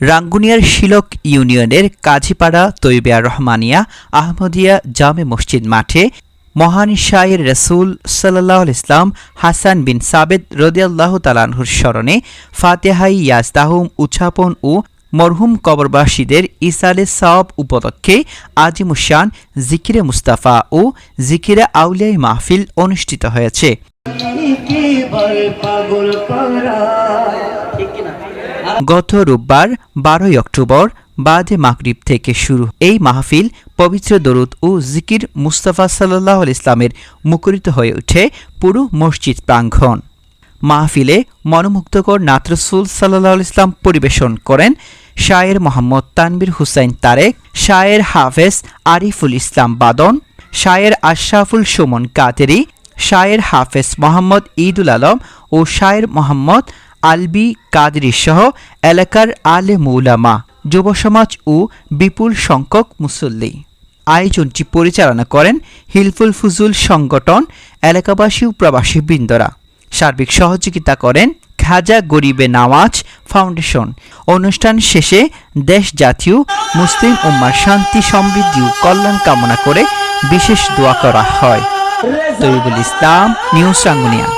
রাঙ্গুনিয়ার শিলক ইউনিয়নের কাজীপাড়া তৈবিয়া রহমানিয়া আহমদিয়া জামে মসজিদ মাঠে মহান শায়ের রসুল সাল্লাহ ইসলাম হাসান বিন সাবেদ রদিয়াল্লাহ তালানহুর স্মরণে ফাতেহাই ইয়াজদাহুম উচ্চাপন ও মরহুম কবরবাসীদের ইসালে সাওয়াব উপলক্ষে আজিমুসান জিকিরে মুস্তাফা ও জিকিরে আউলিয়াই মাহফিল অনুষ্ঠিত হয়েছে। গত রোববার বারোই অক্টোবর বাদে মাগরিব থেকে শুরু এই মাহফিল পবিত্র দরুদ ও জিকির মুস্তাফা সাল্লাহ ইসলামের মুখরিত হয়ে ওঠে পুরো মসজিদ প্রাঙ্গণ। মাহফিলে মনোমুগ্ধকর নাতরসুল সাল্লাহ ইসলাম পরিবেশন করেন শায়ের মোহাম্মদ তানবির হুসাইন তারেক শায়ের হাফেজ আরিফুল ইসলাম বাদন শায়ের আশরাফুল সুমন কাতেরি শায়ের হাফেজ মোহাম্মদ ঈদুল আলম ও শায়ের মোহাম্মদ আলবি কাদরি সহ এলাকার আলে মৌলামা, যুব সমাজ ও বিপুল সংখ্যক মুসল্লি। আয়োজনটি পরিচালনা করেন হিলফুল ফুজুল সংগঠন এলাকাবাসী ও প্রবাসী বৃন্দরা। সার্বিক সহযোগিতা করেন খাজা গরিবে নামাজ ফাউন্ডেশন। অনুষ্ঠান শেষে দেশ জাতীয় মুসলিম উম্মার শান্তি সমৃদ্ধি ও কল্যাণ কামনা করে বিশেষ দোয়া করা হয়। তৈবুল ইসলাম নিউজ রাঙ্গুনিয়া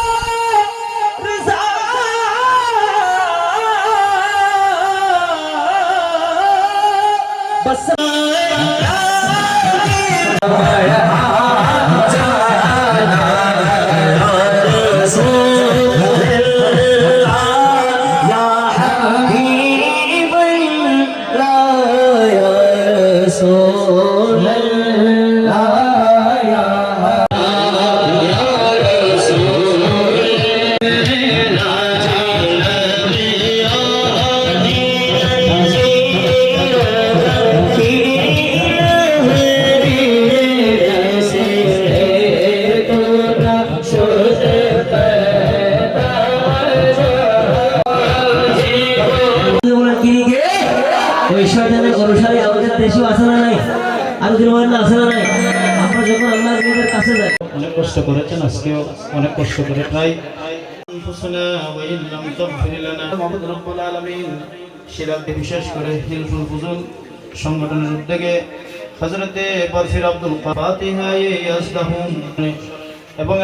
কিনিকে অনুসারী আমাদের দেশেও আছে না নাই আর দিন না আছে না নাই আমরা যখন আল্লাহর নবীর কাছে যাই অনেক কষ্ট করেছেন আজকেও অনেক কষ্ট করে প্রায় أنفسنا وإن لم تغفر لنا محمد رب العالمين শিরাতে বিশেষ করে হিলফুল ফুজুল সংগঠনের উদ্যোগে হজরতে বরফির আব্দুল ফাতিহা ইয়াজদাহুম এবং